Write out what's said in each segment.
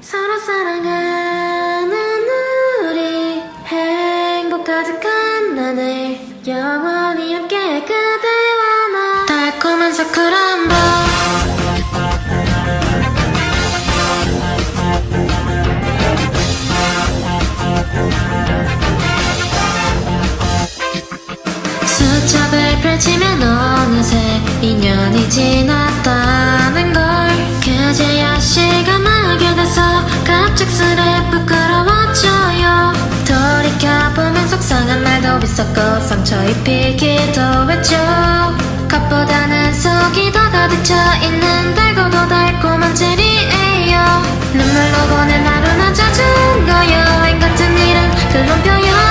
서로 사랑하는 우리 행복 가득한 나늘 영원히 함께 그대와 나 달콤한 사쿠란보 수첩을 펼치면 어느새 2년이 지났다는 걸 그제야 돼서 갑작스레 부끄러워져요. 돌이켜보면 속상한 말도 있었고 상처 입히기도 했죠. 겉보다는 속이 더 가득 차있는 달고도 달콤한 체리예요. 눈물로 보낸 하루나 잦은 거 여행 같은 일은 글로 표현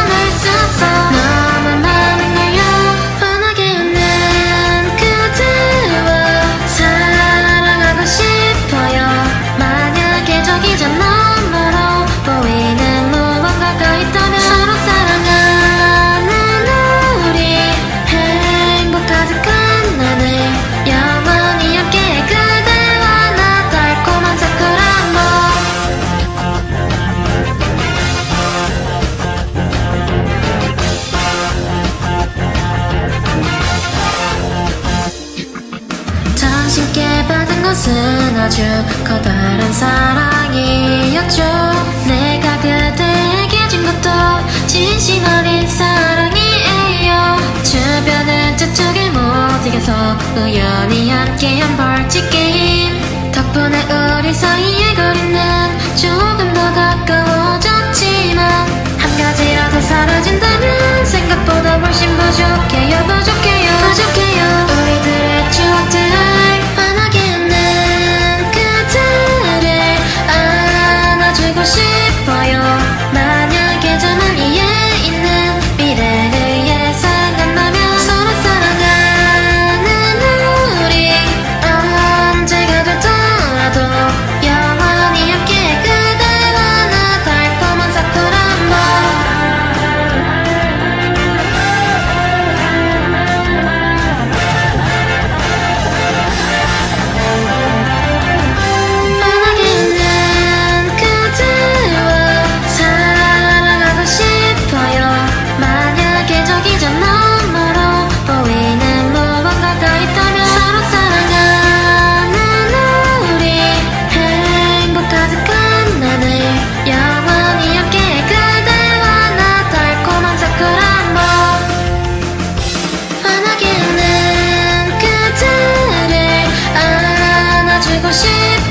그것은 아주 커다란 사랑이었죠? 내가 그대에게 준 것도 진심 어린 사랑이에요. 주변은 저쪽에 못 이겨서 우연히 함께한 벌칙 게임. 덕분에 우리 사이의 거리는 조금 더 가까워졌지만 한 가지라도 사라진다면 생각보다 훨씬 부족해요 부족해요 부족해요. 星